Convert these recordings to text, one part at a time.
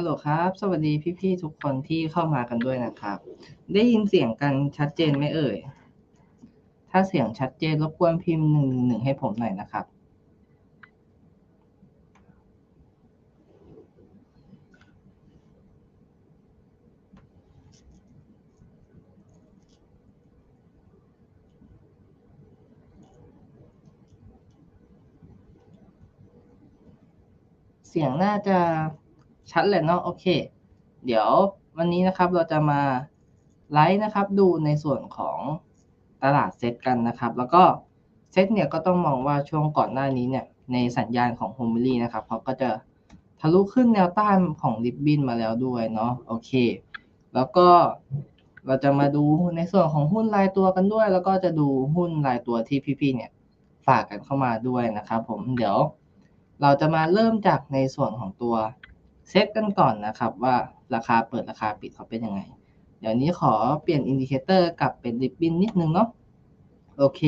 ฮัลโหลครับ สวัสดีพี่ๆทุกคนที่เข้ามากันด้วยนะครับ ได้ยินเสียงกันชัดเจนไหมเอ่ย ถ้าเสียงชัดเจนรบกวนพิมพ์หนึ่งหนึ่งให้ผมหน่อยนะครับ เสียงน่าจะ ชัดเลยเนาะโอเค เดี๋ยววันนี้นะครับเราจะมาไลฟ์นะครับดูในส่วนของตลาดเซตกันนะครับ แล้วก็เซตเนี่ยก็ต้องมองว่าช่วงก่อนหน้านี้เนี่ยในสัญญาณของโฮมิลี่นะครับเขาก็จะทะลุขึ้นแนวต้านของริบบินมาแล้วด้วยเนาะโอเค แล้วก็เราจะมาดูในส่วนของหุ้นรายตัวกันด้วย แล้วก็จะดูหุ้นรายตัวที่พี่ๆเนี่ยฝากกันเข้ามาด้วยนะครับ ผมเดี๋ยว เราจะมาเริ่มจากในส่วนของตัว เซตกันก่อนนะครับว่าราคาเปิดราคาปิดเขาเป็นยังไง เดี๋ยวนี้ขอเปลี่ยนอินดิเคเตอร์กลับเป็นริบบิ้นนิดนึงเนาะโอเค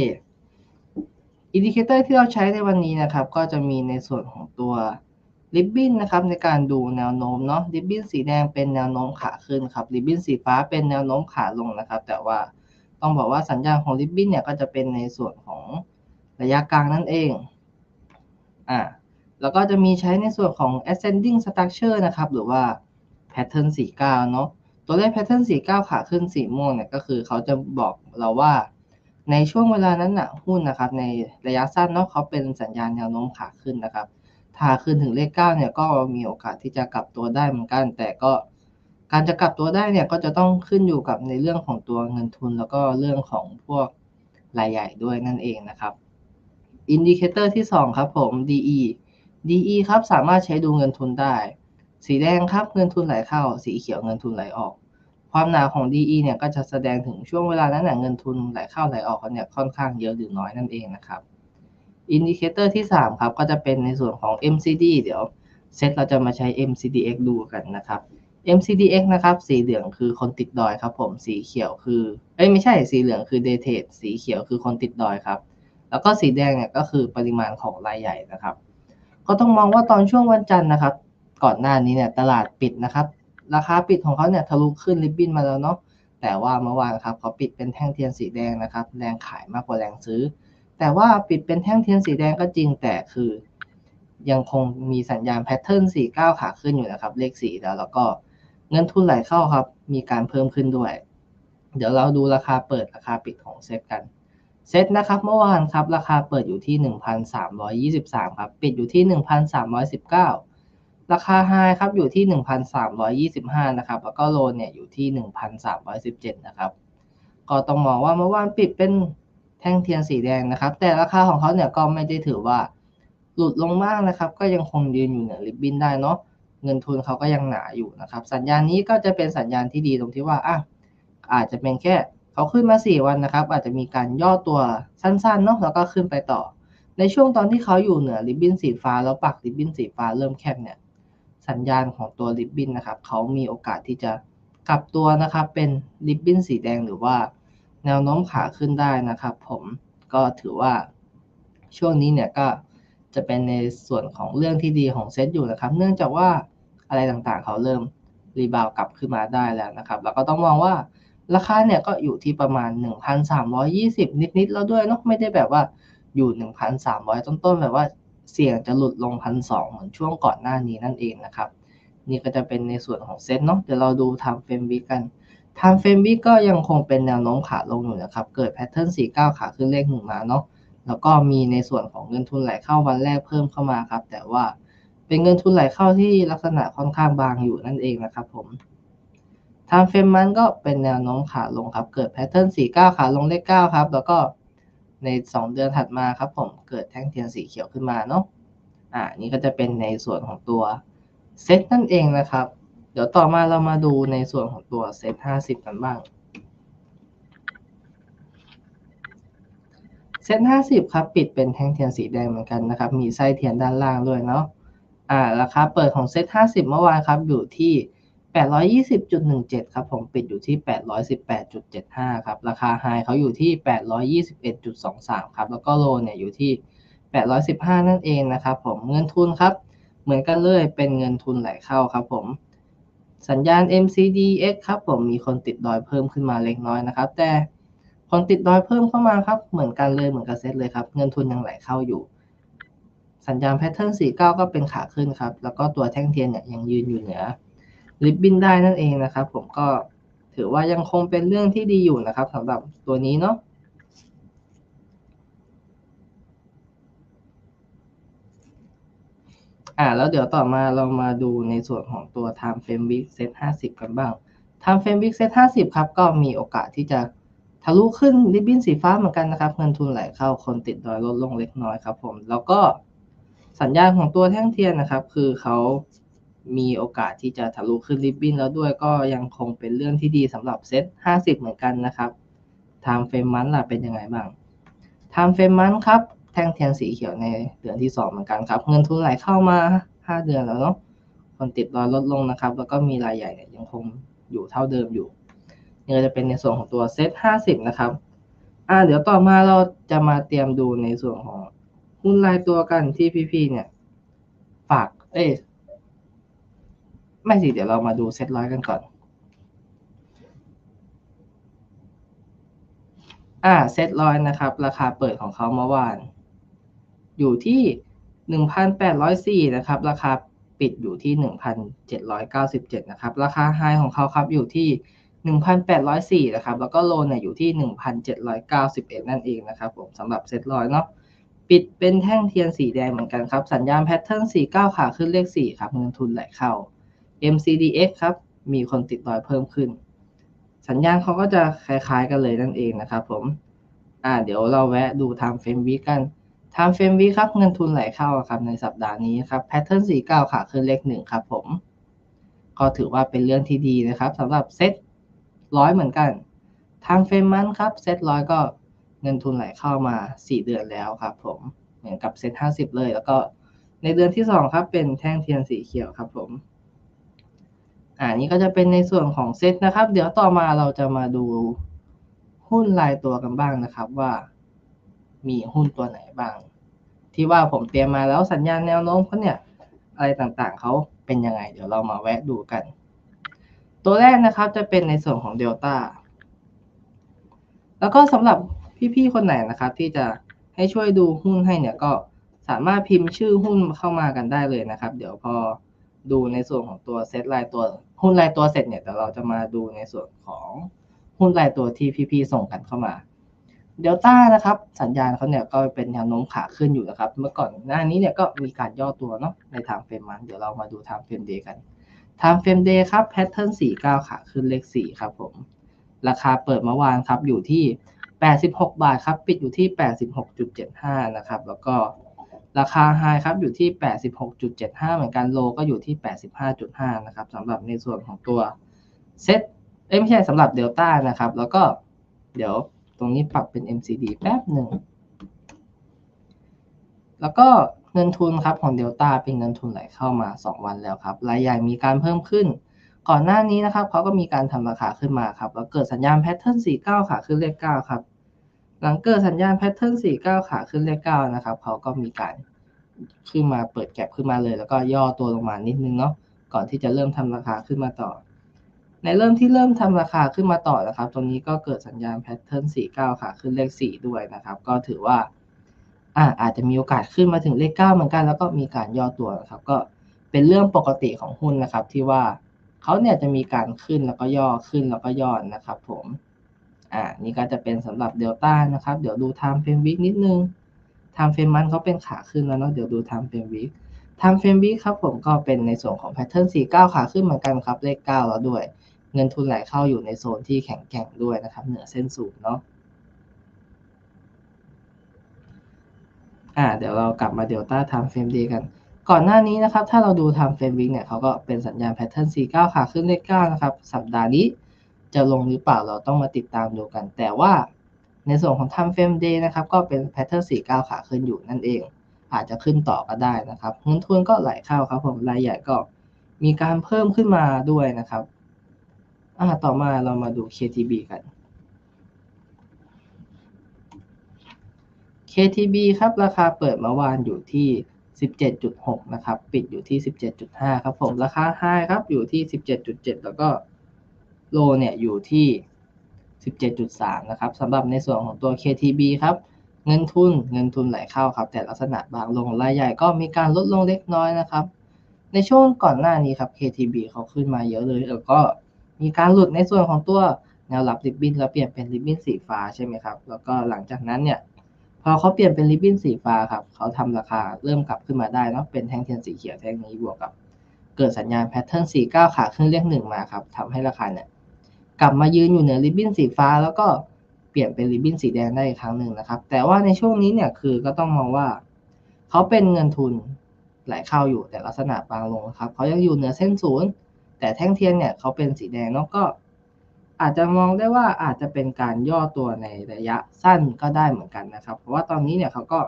อินดิเคเตอร์ที่เราใช้ในวันนี้นะครับ ก็จะมีในส่วนของตัวริบบิ้นนะครับในการดูแนวโน้มเนาะริบบิ้นสีแดงเป็นแนวโน้มขาขึ้นครับริบบิ้นสีฟ้าเป็นแนวโน้มขาลงนะครับ แต่ว่าต้องบอกว่าสัญญาณของริบบิ้นเนี่ยก็จะเป็นในส่วนของระยะกลางนั่นเองอ่า แล้วก็จะมีใช้ในส่วนของ ascending structure นะครับ หรือว่า pattern 49 เนาะ ตัวเลข pattern 49 ขาขึ้นสีม่วงเนี่ยก็คือเขาจะบอกเราว่า ในช่วงเวลานั้นนะหุ้นนะครับ ในระยะสั้นเนาะเขาเป็นสัญญาณแนวโน้มขาขึ้นนะครับ ถ้าขึ้นถึงเลข 9 เนี่ยก็มีโอกาสที่จะกลับตัวได้เหมือนกัน แต่ก็การจะกลับตัวได้เนี่ยก็จะต้องขึ้นอยู่กับในเรื่องของตัวเงินทุน แล้วก็เรื่องของพวกรายใหญ่ด้วยนั่นเองนะครับ อินดิเคเตอร์ที่ 2 ครับผม DE DE ครับสามารถใช้ดูเงินทุนได้ สีแดงครับเงินทุนไหลเข้า สีเขียวเงินทุนไหลออก ความหนาของ DE เนี่ยก็จะแสดงถึงช่วงเวลานั้นเงินทุนไหลเข้าไหลออกเนี่ยค่อนข้างเยอะหรือน้อยนั่นเองนะครับอินดิเคเตอร์ที่ 3 ครับก็จะเป็นในส่วนของ MCD เดี๋ยวเซตเราจะมาใช้ MCDX ดูกันนะครับ MCDX นะครับ สีเหลืองคือคนติดดอยครับผมสีเขียวคือ เอ้ยไม่ใช่สีเหลืองคือ Day Trade สีเขียวคือคนติดดอยครับ แล้วก็สีแดงเนี่ยก็คือปริมาณของรายใหญ่นะครับ ก็ต้องมองว่าตอนช่วงวันจันทร์นะครับ ก่อนหน้านี้เนี่ยตลาดปิดนะครับ ราคาปิดของเขาเนี่ยทะลุขึ้นริบบิ้นมาแล้วเนาะแต่ว่าเมื่อวานครับเขาปิดเป็นแท่งเทียนสีแดงนะครับ แรงขายมากกว่าแรงซื้อ แต่ว่าปิดเป็นแท่งเทียนสีแดงก็จริงแต่คือ ยังคงมีสัญญาณแพทเทิร์นสีเก้าขาขึ้นอยู่นะครับ เลขสีแล้วแล้วก็เงินทุนไหลเข้าครับ มีการเพิ่มขึ้นด้วย เดี๋ยวเราดูราคาเปิดราคาปิดของเซตกัน เซตนะครับเมื่อวานครับราคาเปิดอยู่ที่ 1,323ครับปิดอยู่ที่ 1,319 ราคาไฮครับอยู่ที่ 1,325นะครับแล้วก็โลเนี่ยอยู่ที่ 1,317นะครับก็ต้องมองว่าเมื่อวานปิดเป็นแท่งเทียนสีแดงนะครับ แต่ราคาของเขาเนี่ยก็ไม่ได้ถือว่าหลุดลงมากนะครับ ก็ยังคงยืนอยู่เหนือริบบินได้เนาะเงินทุนเขาก็ยังหนาอยู่นะครับ สัญญาณนี้ก็จะเป็นสัญญาณที่ดีตรงที่ว่าอะอาจจะเป็นแค่ เขาขึ้นมา 4 วันนะครับ อาจจะมีการย่อตัวสั้นๆเนาะแล้วก็ขึ้นไปต่อ ในช่วงตอนที่เขาอยู่เหนือริบบิ้นสีฟ้า แล้วปักริบบิ้นสีฟ้าเริ่มแคบเนี่ยสัญญาณของตัวริบบิ้นนะครับเขามีโอกาสที่จะกลับตัวนะครับ เป็นริบบิ้นสีแดงหรือว่าแนวโน้มขาขึ้นได้นะครับ ผมก็ถือว่าช่วงนี้เนี่ยก็จะเป็นในส่วนของเรื่องที่ดีของเซตอยู่นะครับ เนื่องจากว่าอะไรต่างๆ เขาเริ่มรีบาวกลับขึ้นมาได้แล้วนะครับ แล้วก็ต้องมองว่า ราคาเนี่ยก็อยู่ที่ประมาณ 1,320 นิดๆแล้วด้วยเนาะไม่ได้แบบว่าอยู่ 1,300 ต้นๆแบบว่าเสี่ยงจะหลุดลงพันสเหมือนช่วงก่อนหน้านี้นั่นเองนะครับ นี่ก็จะเป็นในส่วนของเซ็ตเนาะเดี๋ยวเราดูทำเฟรมวิกันทำเฟรมวิกก็ยังคงเป็นแนวโน้มขาลงอยู่นะครับ เกิดแพทเทิร์น49 ขาขึ้นเลขหนึ่งมาเนาะแล้วก็มีในส่วนของเงินทุนไหลเข้าวันแรกเพิ่มเข้ามาครับ แต่ว่าเป็นเงินทุนไหลเข้าที่ลักษณะค่อนข้างบางอยู่นั่นเองนะครับผม ทำเฟรมมันก็เป็นแนวโน้มขาลงครับ เกิดแพทเทิร์น49ขาลงเลข9ครับ แล้วก็ใน 2 เดือนถัดมาครับ ผมเกิดแท่งเทียนสีเขียวขึ้นมาเนาะ อ่า นี่ก็จะเป็นในส่วนของตัวเซตนั่นเองนะครับ เดี๋ยวต่อมาเรามาดูในส่วนของตัวเซต50กันบ้าง เซต50ครับ ปิดเป็นแท่งเทียนสีแดงเหมือนกันนะครับ มีไส้เทียนด้านล่างด้วยเนาะ อ่า ราคาเปิดของเซต50เมื่อวานครับ อยู่ที่ 820.17 ครับผมปิดอยู่ที่ 818.75 ครับ ราคาไฮเขาอยู่ที่ 821.23 ครับ แล้วก็โลเนี่ยอยู่ที่ 815 นั่นเองนะครับผมเงินทุนครับ เหมือนกันเลยเป็นเงินทุนไหลเข้าครับผมสัญญาณ MCDX ครับผมมีคนติดดอยเพิ่มขึ้นมาเล็กน้อยนะครับ แต่คนติดดอยเพิ่มเข้ามาครับ เหมือนกันเลยเหมือนกับเซตเลยครับ เงินทุนยังไหลเข้าอยู่ สัญญาณแพทเทิร์น49 ก็เป็นขาขึ้นครับ แล้วก็ตัวแท่งเทียนเนี่ยยังยืนอยู่เหนือ ริบบิ้นได้นั่นเองนะครับ ผมก็ถือว่ายังคงเป็นเรื่องที่ดีอยู่นะครับสำหรับตัวนี้เนาะอ่าแล้วเดี๋ยวต่อมาเรามาดูในส่วนของตัว time frame week set 50 กันบ้าง time frame week set 50 ครับ ก็มีโอกาสที่จะทะลุขึ้นริบบิ้นสีฟ้าเหมือนกันนะครับเงินทุนไหลเข้าคนติดดอยลดลงเล็กน้อยครับผม แล้วก็สัญญาณของตัวแท่งเทียนนะครับ คือเขา มีโอกาสที่จะทะลุขึ้นริบบิ้นแล้วด้วยก็ยังคงเป็นเรื่องที่ดีสำหรับเซต50 เหมือนกันนะครับ time frame มันล่ะเป็นยังไงบ้าง time frame มันครับแท่งเทียนสีเขียวในเดือนที่ 2 เหมือนกันครับ เงินทุนไหลเข้ามา 5 เดือนแล้วเนาะคนติดดอยลดลงนะครับ แล้วก็มีรายใหญ่เนี่ยยังคงอยู่เท่าเดิมอยู่นี่ก็จะเป็นในส่วนของตัวเซต50 นะครับอ่าเดี๋ยวต่อมาเราจะมาเตรียมดูในส่วนของหุ้นรายตัวกันที่พี่ๆเนี่ย ฝากเอ้ ไม่สิ เดี๋ยวเรามาดูเซตร้อยกันก่อน อ่า เซตร้อยนะครับ ราคาเปิดของเขาเมื่อวาน อยู่ที่หนึ่งพันแปดร้อยสี่นะครับ ราคาปิดอยู่ที่หนึ่งพันเจ็ดร้อยเก้าสิบเจ็ดนะครับ ราคาไฮของเขาครับอยู่ที่หนึ่งพันแปดร้อยสี่นะครับ แล้วก็โลเนี่ยอยู่ที่หนึ่งพันเจ็ดร้อยเก้าสิบเอ็ดนั่นเองนะครับผมสำหรับเซตร้อยเนาะปิดเป็นแท่งเทียนสีแดงเหมือนกันครับ สัญญาณแพทเทิร์นสี่เก้าขาขึ้นเลขสี่ครับ เงินทุนไหลเข้า MCDX ครับ มีคนติดดอยเพิ่มขึ้น สัญญาณเขาก็จะคล้ายๆกันเลยนั่นเองนะครับผม อ่า เดี๋ยวเราแวะดู time frame week กัน time frame week ครับ เงินทุนไหลเข้าครับในสัปดาห์นี้ครับ pattern 49ขาขึ้นเลขหนึ่งครับผม ก็ถือว่าเป็นเรื่องที่ดีนะครับสำหรับเซตร้อยเหมือนกัน time frame มันครับเซตร้อยก็เงินทุนไหลเข้ามา 4 เดือนแล้วครับผมเหมือนกับเซต50เลย แล้วก็ในเดือนที่ 2 ครับเป็นแท่งเทียนสีเขียวครับผม อ่านี้ก็จะเป็นในส่วนของเซตนะครับ เดี๋ยวต่อมาเราจะมาดูหุ้นรายตัวกันบ้างนะครับว่า มีหุ้นตัวไหนบ้าง ที่ว่าผมเตรียมมาแล้วสัญญาณแนวโน้มเขาเนี่ย อะไรต่างๆเขาเป็นยังไง เดี๋ยวเรามาแวะดูกัน ตัวแรกนะครับจะเป็นในส่วนของเดลต้าแล้วก็สำหรับพี่ๆคนไหนนะครับ ที่จะให้ช่วยดูหุ้นให้เนี่ยก็สามารถพิมพ์ชื่อหุ้นเข้ามากันได้เลยนะครับ เดี๋ยวพอดูในส่วนของตัวเซตรายตัว หุ้นรายตัวเสร็จเนี่ยเดี๋ยวเราจะมาดูในส่วนของหุ้นรายตัวที่พี่ๆส่งกันเข้ามาเดลต้านะครับ สัญญาณเขาเนี่ยก็เป็นแนวโน้มขาขึ้นอยู่นะครับ เมื่อก่อนหน้านี้เนี่ยก็มีการย่อตัวเนาะในทางเฟรมมันเดี๋ยวเรามาดูทางเฟรมเดย์กันทางเฟรมเดย์ครับแพทเทิร์น49ขาขึ้นเลข4ครับผม ราคาเปิดเมื่อวานครับอยู่ที่86บาทครับ ปิดอยู่ที่86.75นะครับ แล้วก็ ราคาไฮครับอยู่ที่ 86.75 เหมือนกันโลก็อยู่ที่ 85.5 นะครับสำหรับในส่วนของตัวเซตเอ้ไม่ใช่สำหรับเดลต้านะครับ แล้วก็เดี๋ยวตรงนี้ปรับเป็น MCD แป๊บหนึ่ง แล้วก็เงินทุนครับของเดลต้าเป็นเงินทุนไหลเข้ามา 2 วันแล้วครับรายใหญ่มีการเพิ่มขึ้น ก่อนหน้านี้นะครับเขาก็มีการทำราคาขึ้นมาครับแล้วเกิดสัญญาณแพทเทิร์น49ขาขึ้นเลข9ครับ หลังเกิดสัญญาณแพทเทิร์น49ขาขึ้นเลข9นะครับเขาก็มีการขึ้นมาเปิดแก็บขึ้นมาเลย แล้วก็ย่อตัวลงมานิดนึงเนาะก่อนที่จะเริ่มทำราคาขึ้นมาต่อ ในเริ่มที่เริ่มทำราคาขึ้นมาต่อนะครับตรงนี้ก็เกิดสัญญาณแพทเทิร์น49ขาขึ้นเลข4ด้วยนะครับ ก็ถือว่าอ่าอาจจะมีโอกาสขึ้นมาถึงเลข9เหมือนกัน แล้วก็มีการย่อตัวนะครับ ก็เป็นเรื่องปกติของหุ้นนะครับที่ว่าเขาเนี่ยจะมีการขึ้นแล้วก็ย่อขึ้นแล้วก็ย่อนะครับ ผม นี่ก็จะเป็นสำหรับเดลต้านะครับ เดี๋ยวดู time frame week นิดนึง time frame มันเขาเป็นขาขึ้นแล้วเนาะเดี๋ยวดู time frame week time frame week ครับผมก็เป็นในส่วนของ pattern 49 ขาขึ้นเหมือนกันครับเลข 9 แล้วด้วย เงินทุนไหลเข้าอยู่ในโซนที่แข็งแกร่งด้วยนะครับ เหนือเส้นสูงเนาะอ่าเดี๋ยวเรากลับมาเดลต้า time frame day กัน ก่อนหน้านี้นะครับ ถ้าเราดู time frame week เนี่ยเขาก็เป็นสัญญาณ pattern 49 ขาขึ้นเลข 9 นะครับ สัปดาห์นี้ จะลงหรือเปล่าเราต้องมาติดตามดูกัน แต่ว่าในส่วนของ time frame day นะครับ ก็เป็น pattern 49 ขาขึ้นอยู่นั่นเอง อาจจะขึ้นต่อก็ได้นะครับเงินทุนก็ไหลเข้าครับผมรายใหญ่ก็มีการเพิ่มขึ้นมาด้วยนะครับอ่าต่อมาเรามาดู KTB กัน KTB ครับราคาเปิดเมื่อวานอยู่ที่ 17.6 นะครับ ปิดอยู่ที่ 17.5 ครับผม ราคาไฮครับอยู่ที่ 17.7 แล้วก็ โลเนี่ยอยู่ที่ 17.3 นะครับสำหรับในส่วนของตัว KTB ครับ เงินทุนเงินทุนไหลเข้าครับ แต่ลักษณะบางลงรายใหญ่ก็มีการลดลงเล็กน้อยนะครับ ในช่วงก่อนหน้านี้ครับ KTB เขาขึ้นมาเยอะเลย แล้วก็มีการหลุดในส่วนของตัวแนวรับริบบิ้นแล้วเปลี่ยนเป็นริบบิ้นสีฟ้าใช่ไหมครับ แล้วก็หลังจากนั้นเนี่ยพอเขาเปลี่ยนเป็นริบบิ้นสีฟ้าครับเขาทำราคาเริ่มกลับขึ้นมาได้เนาะเป็นแท่งเทียนสีเขียวแท่งนี้บวกกับ เกิดสัญญาณแพทเทิร์นสีเก้าขาขึ้นเรียกหนึ่งมาครับทำให้ราคาเนี่ย กลับมายืนอยู่เหนือริบบิ้นสีฟ้า แล้วก็เปลี่ยนเป็นริบบิ้นสีแดงได้อีกครั้งหนึ่งนะครับ แต่ว่าในช่วงนี้เนี่ยคือก็ต้องมองว่า เขาเป็นเงินทุนไหลเข้าอยู่แต่ลักษณะบางลงครับเขายังอยู่เหนือเส้นศูนย์แต่แท่งเทียนเนี่ยเขาเป็นสีแดงเนาะก็ อาจจะมองได้ว่าอาจจะเป็นการย่อตัวในระยะสั้นก็ได้เหมือนกันนะครับ เพราะว่าตอนนี้เนี่ยเขาก็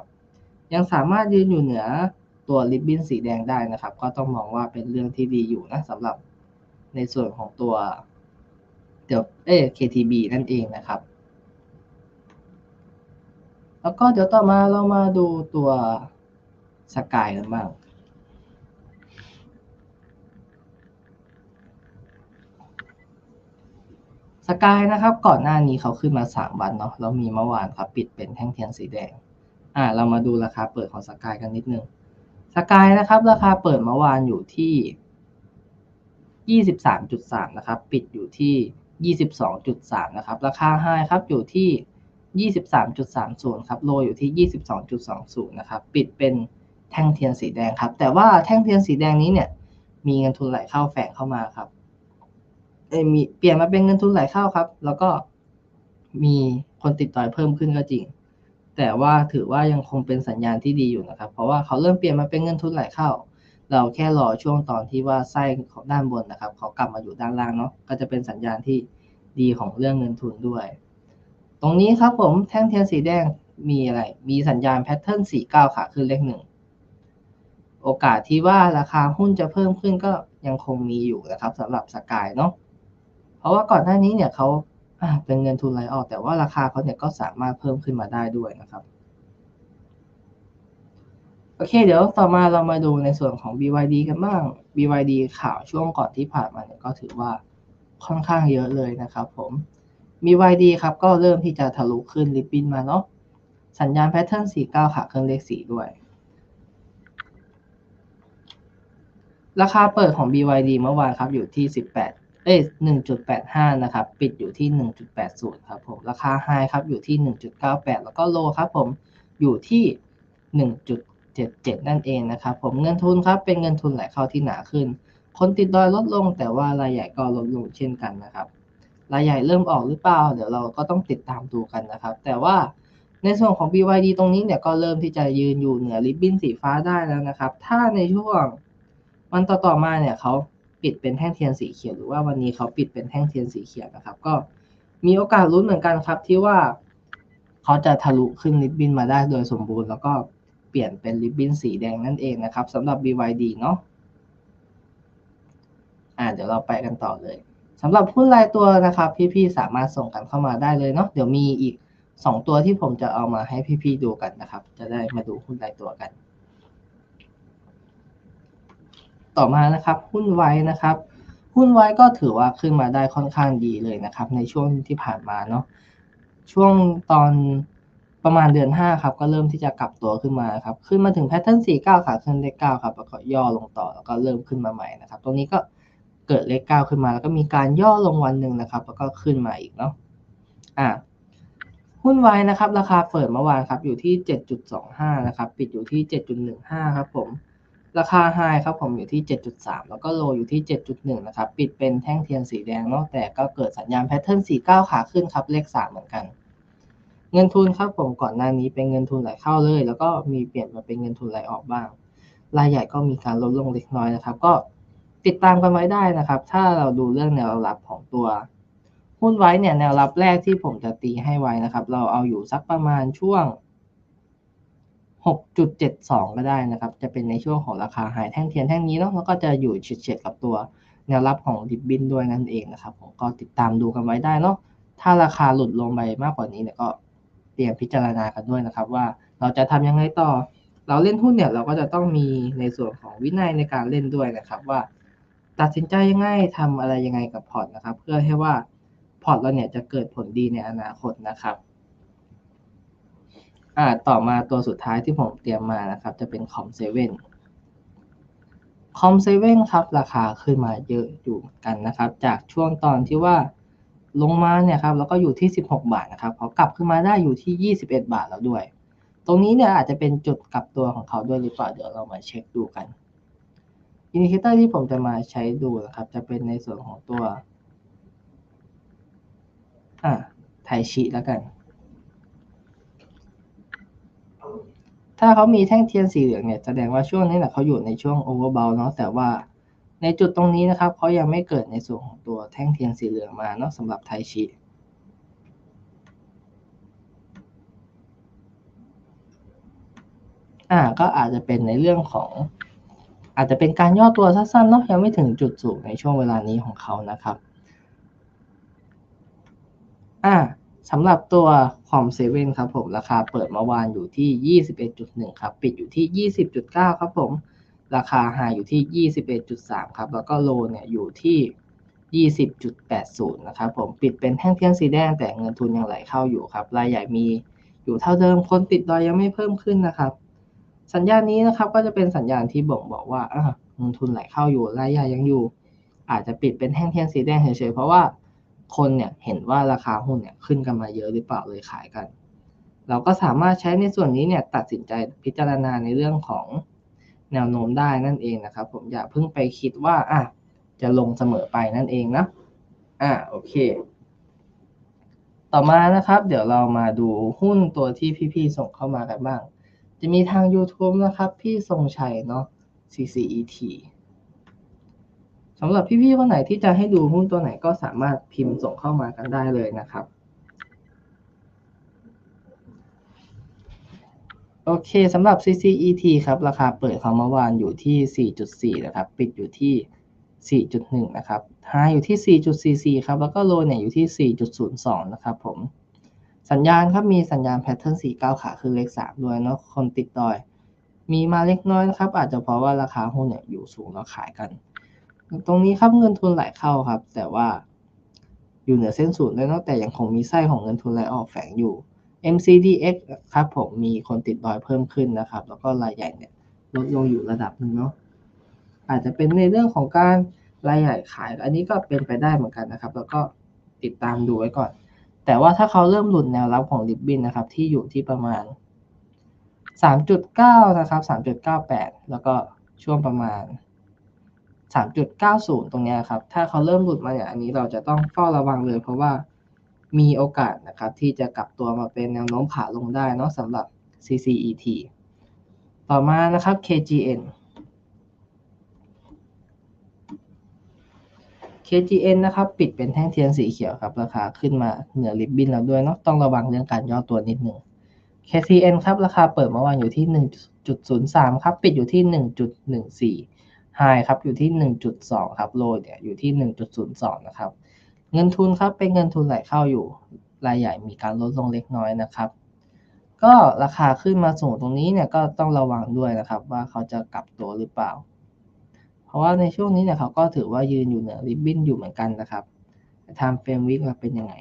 ยังสามารถยืนอยู่เหนือตัวริบบิ้นสีแดงได้นะครับ ก็ต้องมองว่าเป็นเรื่องที่ดีอยู่นะสำหรับในส่วนของตัว ยวเอ KTB นั่นเองนะครับ แล้วก็เดี๋ยวต่อมาเรามาดูตัวสกายกันบ้างสกายนะครับก่อนหน้านี้เขาขึ้นมาสามวันเนาะแล้วมีเมื่อวานครับปิดเป็นแท่งเทียนสีแดง อ่า เรามาดูราคาเปิดของสกายกันนิดนึงสกายนะครับ ราคาเปิดเมื่อวานอยู่ที่ยี่สิบสามจุดสามนะครับ ปิดอยู่ที่ ยี่สิบสองจุดสามนะครับ ราคาไฮครับอยู่ที่ยี่สิบสามจุดสามศูนย์ครับโลอยู่ที่ยี่สิบสองจุดสองศูนย์นะครับ ปิดเป็นแท่งเทียนสีแดงครับ แต่ว่าแท่งเทียนสีแดงนี้เนี่ย มีเงินทุนไหลเข้าแฝงเข้ามาครับ เอ้ยมีเปลี่ยนมาเป็นเงินทุนไหลเข้าครับ แล้วก็มีคนติดต่อเพิ่มขึ้นก็จริง แต่ว่าถือว่ายังคงเป็นสัญญาณที่ดีอยู่นะครับ เพราะว่าเขาเริ่มเปลี่ยนมาเป็นเงินทุนไหลเข้า เราแค่รอช่วงตอนที่ว่าไส้ของด้านบนนะครับเขากลับมาอยู่ด้านล่างเนาะก็จะเป็นสัญญาณที่ดีของเรื่องเงินทุนด้วย ตรงนี้ครับผมแท่งเทียนสีแดงมีอะไร มีสัญญาณแพทเทิร์นสีเก้าขาขึ้นเลขหนึ่งโอกาสที่ว่าราคาหุ้นจะเพิ่มขึ้นก็ยังคงมีอยู่นะครับสำหรับสกายเนาะเพราะว่าก่อนหน้านี้เนี่ยเขาเป็นเงินทุนไหลออก แต่ว่าราคาเขาเนี่ยก็สามารถเพิ่มขึ้นมาได้ด้วยนะครับ อเคเดี๋ยวต่อมาเรามาดูในส่วนของ BYD กันบ้าง BYD ข่าวช่วงก่อนที่ผ่านมาเนี่ยก็ถือว่าค่อนข้างเยอะเลยนะครับผม BYD ครับก็เริ่มที่จะทะลุขึ้นริบบิ้นมาเนาะสัญญาณแพทเทิร์น49ขาเครื่องเลข4ด้วย ราคาเปิดของ BYD เมื่อวานครับอยู่ที่ 18 เอ้ย1.85 นะครับ ปิดอยู่ที่ 1.80 ครับผม ราคาไฮครับอยู่ที่ 1.98 แล้วก็โลครับผมอยู่ที่ 1.77 นั่นเองนะครับผมเงินทุนครับเป็นเงินทุนไหลเข้าที่หนาขึ้น คนติดดอยลดลง แต่ว่ารายใหญ่ก็ลดลงเช่นกันนะครับ รายใหญ่เริ่มออกหรือเปล่า เดี๋ยวเราก็ต้องติดตามดูกันนะครับ แต่ว่าในส่วนของ BYD ตรงนี้เนี่ยก็เริ่มที่จะยืนอยู่เหนือริบบิ้นสีฟ้าได้แล้วนะครับ ถ้าในช่วงวันต่อๆมาเนี่ยเขาปิดเป็นแท่งเทียนสีเขียวหรือว่าวันนี้เขาปิดเป็นแท่งเทียนสีเขียวนะครับ ก็มีโอกาสลุ้นเหมือนกันครับที่ว่าเขาจะทะลุขึ้นริบบิ้นมาได้โดยสมบูรณ์ แล้วก็ เปลี่ยนเป็นริบบิ้นสีแดงนั่นเองนะครับสำหรับ BYD เนาะอ่าเดี๋ยวเราไปกันต่อเลยสำหรับหุ้นรายตัวนะครับ พี่ๆสามารถส่งกันเข้ามาได้เลยเนาะเดี๋ยวมีอีกสองตัวที่ผมจะเอามาให้พี่ๆดูกันนะครับ จะได้มาดูหุ้นรายตัวกัน ต่อมานะครับหุ้นไว้นะครับ หุ้นไว้ก็ถือว่าขึ้นมาได้ค่อนข้างดีเลยนะครับ ในช่วงที่ผ่านมาเนาะช่วงตอน ประมาณเดือน 5 ครับ ก็เริ่มที่จะกลับตัวขึ้นมาครับ ขึ้นมาถึงแพทเทิร์น49ขาขึ้นเลข9ครับ แล้วก็ย่อลงต่อแล้วก็เริ่มขึ้นมาใหม่นะครับ ตรงนี้ก็เกิดเลข9ขึ้นมา แล้วก็มีการย่อลงวันหนึ่งนะครับ แล้วก็ขึ้นมาอีกเนาะอ่าหุ้นไว้นะครับ ราคาเปิดเมื่อวานครับ อยู่ที่ 7.25 นะครับ ปิดอยู่ที่ 7.15 ครับผม ราคาไฮครับผมอยู่ที่ 7.3 แล้วก็โลอยู่ที่ 7.1 นะครับ ปิดเป็นแท่งเทียนสีแดงเนาะแต่ก็เกิดสัญญาณแพทเทิร์น49 ขาขึ้นครับ เลข 3 เหมือนกัน เงินทุนครับผมก่อนหน้านี้เป็นเงินทุนไหลเข้าเลย แล้วก็มีเปลี่ยนมาเป็นเงินทุนไหลออกบ้าง รายใหญ่ก็มีการลดลงเล็กน้อยนะครับ ก็ติดตามกันไว้ได้นะครับ ถ้าเราดูเรื่องแนวรับของตัวหุ้นไว้เนี่ยแนวรับแรกที่ผมจะตีให้ไว้นะครับ เราเอาอยู่สักประมาณช่วง 6.72 ก็ได้นะครับ จะเป็นในช่วงของราคาไฮแท่งเทียนแท่งนี้เนาะแล้วก็จะอยู่เฉียดๆกับตัวแนวรับของดิบบินด้วยนั่นเองนะครับ ผมก็ติดตามดูกันไว้ได้เนาะถ้าราคาหลุดลงไปมากกว่านี้เนี่ยก็ เตรียมพิจารณากันด้วยนะครับ ว่าเราจะทำยังไงต่อ เราเล่นหุ้นเนี่ยเราก็จะต้องมีในส่วนของวินัยในการเล่นด้วยนะครับ ว่า ตัดสินใจยังไงทำอะไรยังไงกับพอร์ตนะครับ เพื่อให้ว่าพอร์ตเราเนี่ยจะเกิดผลดีในอนาคตนะครับอ่าต่อมาตัวสุดท้ายที่ผมเตรียมมานะครับ จะเป็นคอมเซเว่นคอมเซเว่นครับ ราคาขึ้นมาเยอะอยู่กันนะครับ จากช่วงตอนที่ว่า ลงมาเนี่ยครับแล้วก็อยู่ที่ 16 บาทนะครับเขากลับขึ้นมาได้อยู่ที่ 21 บาทแล้วด้วย ตรงนี้เนี่ยอาจจะเป็นจุดกลับตัวของเขาด้วยหรือเปล่าเดี๋ยวเรามาเช็คดูกันอินดิเคเตอร์ที่ผมจะมาใช้ดูนะครับ จะเป็นในส่วนของตัวอ่าไทชิแล้วกัน ถ้าเขามีแท่งเทียนสีเหลืองเนี่ยแสดงว่าช่วงนี้แหละเขาอยู่ในช่วงโอเวอร์เบลเนาะแต่ว่า ในจุดตรงนี้นะครับเขายังไม่เกิดในส่วนของตัวแท่งเทียนสีเหลืองมาเนาะสำหรับไทชิอ่าก็อาจจะเป็นในเรื่องของ อาจจะเป็นการย่อตัวสั้นๆเนาะยังไม่ถึงจุดสูงในช่วงเวลานี้ของเขานะครับอ่าสำหรับตัวคอมเซเว่นครับผม ราคาเปิดเมื่อวานอยู่ที่ 21.1 ครับ ปิดอยู่ที่ 20.9 ครับผม ราคาไฮอยู่ที่ 21.3 ครับ แล้วก็โลเนี่ยอยู่ที่ 20.80 นะครับผมปิดเป็นแท่งเทียนสีแดงแต่เงินทุนยังไหลเข้าอยู่ครับ รายใหญ่มีอยู่เท่าเดิมคนติดดอยยังไม่เพิ่มขึ้นนะครับ สัญญาณนี้นะครับก็จะเป็นสัญญาณที่บ่งบอกว่าเงินทุนไหลเข้าอยู่รายใหญ่ยังอยู่ อาจจะปิดเป็นแท่งเทียนสีแดงเฉยๆเพราะว่าคนเนี่ยเห็นว่าราคาหุ้นเนี่ยขึ้นกันมาเยอะหรือเปล่าเลยขายกัน เราก็สามารถใช้ในส่วนนี้เนี่ยตัดสินใจพิจารณาในเรื่องของ แนวโน้มได้นั่นเองนะครับ ผมอย่าเพิ่งไปคิดว่าอะจะลงเสมอไปนั่นเองนะอะโอเค ต่อมานะครับ เดี๋ยวเรามาดูหุ้นตัวที่พี่ๆส่งเข้ามากันบ้าง จะมีทาง YouTube นะครับ พี่ทรงชัยเนาะ CCET สำหรับพี่ๆคนไหนที่จะให้ดูหุ้นตัวไหนก็สามารถพิมพ์ส่งเข้ามากันได้เลยนะครับ โอเคสำหรับ CCET ครับ ราคาเปิดของเมื่อวานอยู่ที่ 4.4 นะครับ ปิดอยู่ที่ 4.1 นะครับไฮอยู่ที่ 4.44 ครับ แล้วก็โลเนี่ยอยู่ที่ 4.02 นะครับผม สัญญาณครับ มีสัญญาณแพทเทิร์นสีก้าขาคือเลข 3 ด้วยเนาะ คนติดดอย มีมาเล็กน้อยนะครับ อาจจะเพราะว่าราคาหุ้นเนี่ยอยู่สูงแล้วขายกัน ตรงนี้ครับเงินทุนไหลเข้าครับ แต่ว่าอยู่เหนือเส้นศูนย์เลยเนาะ แต่ยังคงมีไส้ของเงินทุนไหลออกแฝงอยู่ MCDX ครับผมมีคนติดดอยเพิ่มขึ้นนะครับ แล้วก็รายใหญ่เนี่ยลดลงอยู่ระดับหนึ่งเนาะอาจจะเป็นในเรื่องของการรายใหญ่ขาย อันนี้ก็เป็นไปได้เหมือนกันนะครับ แล้วก็ติดตามดูไว้ก่อน แต่ว่าถ้าเขาเริ่มหลุดแนวรับของลิบบินนะครับ ที่อยู่ที่ประมาณ 3.9 นะครับ 3.98 แล้วก็ช่วงประมาณ 3.90 ตรงนี้ครับ ถ้าเขาเริ่มหลุดมาเนี่ย อันนี้เราจะต้องเฝ้าระวังเลย เพราะว่า มีโอกาสนะครับที่จะกลับตัวมาเป็นแนวโน้มขาลงได้เนาะสำหรับ CCET ต่อมานะครับ KGN KGN นะครับปิดเป็นแท่งเทียนสีเขียวครับราคาขึ้นมาเหนือริบบิ้นแล้วด้วยเนาะต้องระวังเรื่องการย่อตัวนิดหนึ่ง KCN ครับราคาเปิดเมื่อวานอยู่ที่ 1.03 ครับปิดอยู่ที่ 1.14ไฮครับอยู่ที่ 1.2 ครับโลเนี่ยอยู่ที่ 1.02 นะครับ เงินทุนครับเป็นเงินทุนไหลเข้าอยู่ รายใหญ่มีการลดลงเล็กน้อยนะครับ ก็ราคาขึ้นมาสูงตรงนี้เนี่ยก็ต้องระวังด้วยนะครับ ว่าเขาจะกลับตัวหรือเปล่า เพราะว่าในช่วงนี้เนี่ยเขาก็ถือว่ายืนอยู่เหนือริบบิ้นอยู่เหมือนกันนะครับไทม์เฟรมวิกเป็นยังไง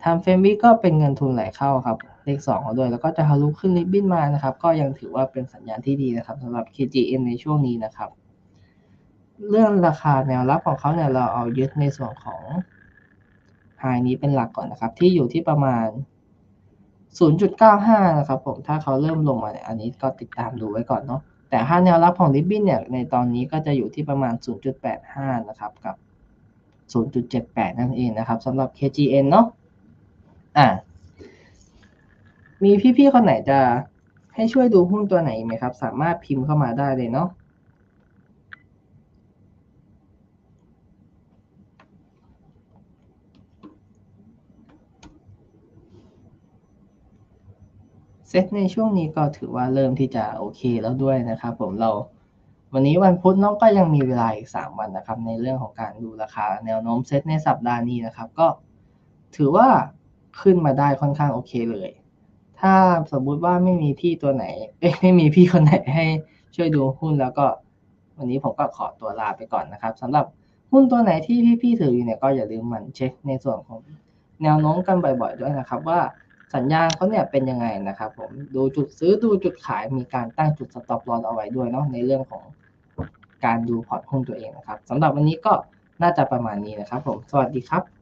ไทม์เฟรมวิกก็เป็นเงินทุนไหลเข้าครับเลข2เอาด้วย แล้วก็จะทะลุขึ้นริบบิ้นมานะครับ ก็ยังถือว่าเป็นสัญญาณที่ดีนะครับสำหรับ KGN ในช่วงนี้นะครับ เรื่องราคาแนวรับของเขาเนี่ยเราเอายึดในส่วนของ ไฮนี้เป็นหลักก่อนนะครับ ที่อยู่ที่ประมาณ 0.95 นะครับผมถ้าเขาเริ่มลงมาเนี่ยอันนี้ก็ติดตามดูไว้ก่อนเนาะแต่ถ้าแนวรับของริบบิ้นเนี่ยในตอนนี้ก็จะอยู่ที่ประมาณ 0.85 นะครับกับ 0.78 นั่นเองนะครับสำหรับ KGN เนาะอ่ามีพี่ๆคนไหนจะให้ช่วยดูหุ้นตัวไหนไหมครับ สามารถพิมพ์เข้ามาได้เลยเนาะ เซตในช่วงนี้ก็ถือว่าเริ่มที่จะโอเคแล้วด้วยนะครับ ผมเราวันนี้วันพุธน้องก็ยังมีเวลาอีก 3 วันนะครับ ในเรื่องของการดูราคาแนวโน้มเซตในสัปดาห์นี้นะครับ ก็ถือว่าขึ้นมาได้ค่อนข้างโอเคเลย ถ้าสมมุติว่าไม่มีพี่ตัวไหนเอ้ไม่มีพี่คนไหนให้ช่วยดูหุ้นแล้วก็ วันนี้ผมก็ขอตัวลาไปก่อนนะครับสำหรับหุ้นตัวไหนที่พี่ๆถืออยู่เนี่ยก็อย่าลืมมันเช็คในส่วนของแนวโน้มกันบ่อย ๆ ด้วยนะครับว่า สัญญาณเขาเนี่ยเป็นยังไงนะครับผมดูจุดซื้อดูจุดขายมีการตั้งจุดสต็อปลอสเอาไว้ด้วยเนาะในเรื่องของการดูพอร์ตหุ้นตัวเองนะครับสำหรับวันนี้ก็น่าจะประมาณนี้นะครับผมสวัสดีครับ